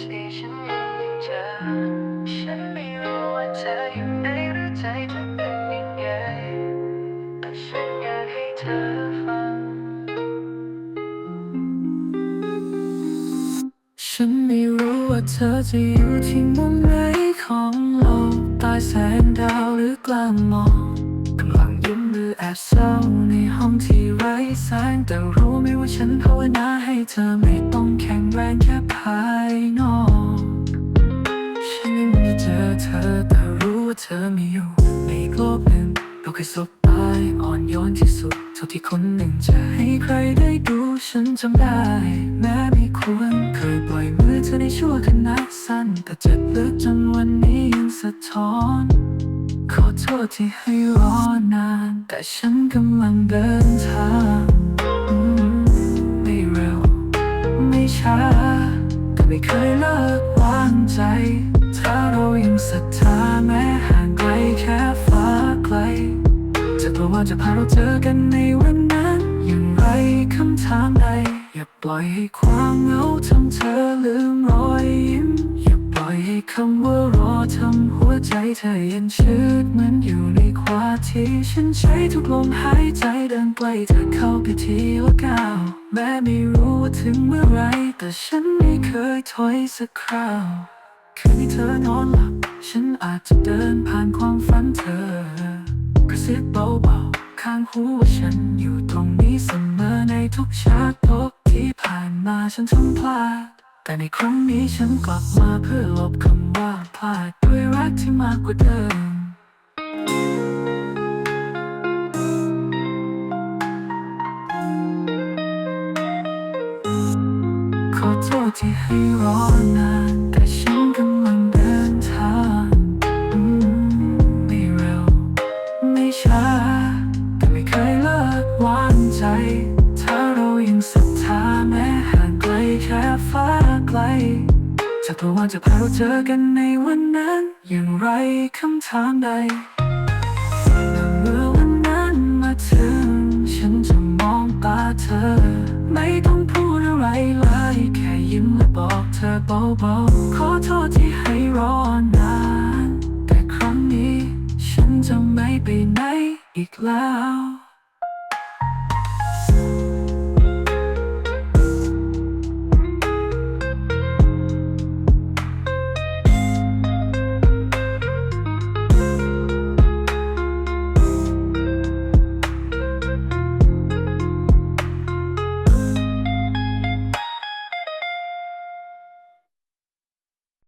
ที่ฉันยังไม่เจอฉันไม่รู้ว่าเธออยู่ไหนหรือใจเธอเป็นยังไงแต่ฉันอยากให้เธอฟังฉันไม่รู้ว่าเธอจะอยู่ที่มุมไหนของโลกใต้แสงดาวหรือกลางหมอกกำลังยิ้มหรือแอบเศร้าในห้องที่ไร้แสงแต่รู้ไหมว่าฉันภาวนาให้เธอไม่ต้องแข็งแรงแค่ภายนอก ฉันยังไม่เจอเธอแต่รู้ว่าเธอมีอยู่ในโลกหนึ่งเราเคยสบตายอ่อนโยนที่สุดเท่าที่คนหนึ่งจะให้ใครได้ดูฉันจำได้ แม้ไม่ควรเคยปล่อยมือเธอในชั่วขณะสั้น แต่เจ็บลึกจนวันนี้ยังสะท้อน อโทษที่ให้รอนาน แต่ฉันกำลังเดินทางไม่เร็ว ไม่ช้าแต่ไม่เคยเลิกวางใจ ถ้าเรายังศรัทธาแม้ห่างไกลแค่ฟ้าไกล จะกลัวว่าจะพาเราเจอกันในวันนั้น อย่างไรคำถามใด อย่าปล่อยให้ความเหงาทำเธอลืมรอยยิ้ม คำว่ารอทำหัวใจเธอเย็นชืดเหมือนอยู่ในควาที่ฉันใช้ทุกลมหายใจเดินใกล้เธอเข้าไปทีละก้าวแม้ไม่รู้ว่าถึงเมื่อไร แต่ฉันไม่เคยถอยสักคราวคืนที่เธอนอนหลับ ฉันอาจจะเดินผ่านความฝันเธอกระซิบเบาๆข้างหูว่าฉันอยู่ตรงนี้เสมอในทุกชาติภพที่ผ่านมาฉันทำพลาด แต่ในครั้งนี้ฉันกลับมาเพื่อลบคำว่าพลาดด้วยรักที่มากกว่าเดิมขอโทษที่ให้รอนานแต่ฉันกำลังเดินทางอืมไม่เร็ว ไม่ช้า แต่ไม่เคยเลิกวางใจ ถ้าเรายังศ ลจะกลัวว่าจะพาเราเจอกันในวันนั้น อย่างไรคำถามใดเมื่อวันนั้นมาถึง ฉันจะมองตาเธอ ไม่ต้องพูดอะไรเลยแค่ยิ้มและบอกเธอเบาๆขอโทษที่ให้รอนาน แต่ครั้งนี้ ฉันจะไม่ไปไหนอีกแล้ว